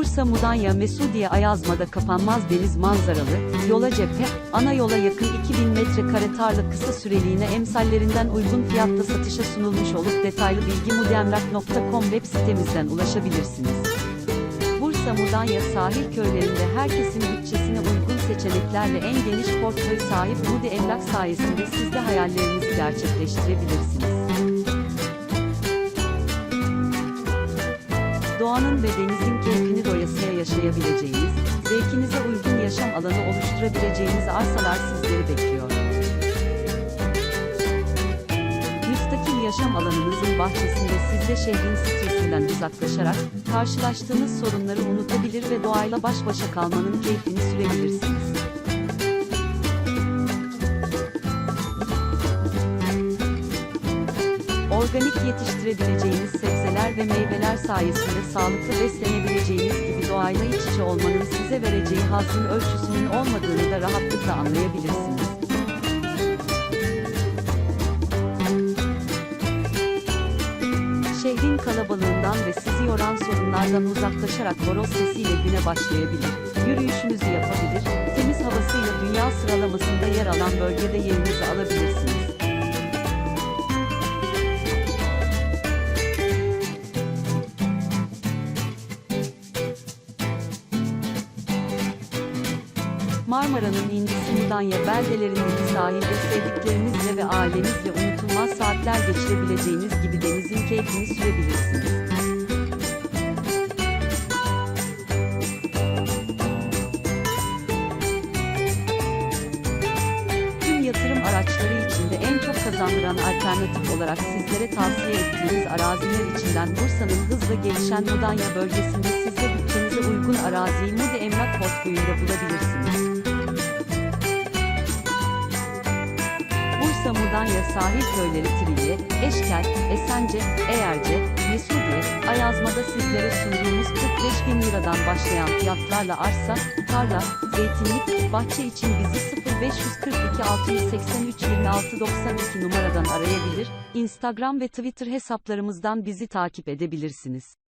Bursa Mudanya Mesudiye Ayazma'da kapanmaz deniz manzaralı, yola cephe, ana yola yakın 2000 metrekare tarla kısa süreliğine emsallerinden uygun fiyatta satışa sunulmuş olup detaylı bilgi mudemrak.com web sitemizden ulaşabilirsiniz. Bursa Mudanya sahil köylerinde herkesin bütçesine uygun seçeneklerle en geniş portföy sahip Mudi Emlak sayesinde siz de hayallerinizi gerçekleştirebilirsiniz. Doğanın ve denizin keyfini doyasıya yaşayabileceğiniz, zevkinize uygun yaşam alanı oluşturabileceğiniz arsalar sizleri bekliyor. Müstakil yaşam alanınızın bahçesinde siz de şehrin stresinden uzaklaşarak, karşılaştığınız sorunları unutabilir ve doğayla baş başa kalmanın keyfini sürebilirsiniz. Organik yetiştirebileceğiniz sebzeler ve meyveler sayesinde sağlıklı beslenebileceğiniz gibi doğayla iç içe olmanın size vereceği hazzın ölçüsünün olmadığını da rahatlıkla anlayabilirsiniz. Şehrin kalabalığından ve sizi yoran sorunlardan uzaklaşarak horoz sesiyle güne başlayabilir, yürüyüşünüzü yapabilir, temiz havasıyla dünya sıralamasında yer alan bölgede yerinizi alabilirsiniz. Marmara'nın incisi Mudanya beldelerindeki sahilde sevdiklerinizle ve ailenizle unutulmaz saatler geçirebileceğiniz gibi denizin keyfini sürebilirsiniz. Tüm yatırım araçları içinde en çok kazandıran alternatif olarak sizlere tavsiye ettiğimiz araziler içinden Bursa'nın hızla gelişen Mudanya bölgesinde siz de bütçenize uygun araziyi Mudi Emlak Portföyü'nde bulabilirsiniz. Mudanya sahil köyleri Trilye, Eşkel, Esence, Eğerce, Mesudiye, Ayazma'da sizlere sunduğumuz 45 bin liradan başlayan fiyatlarla arsa, tarla, zeytinlik, bahçe için bizi 0542 683 26 92 numaradan arayabilir, Instagram ve Twitter hesaplarımızdan bizi takip edebilirsiniz.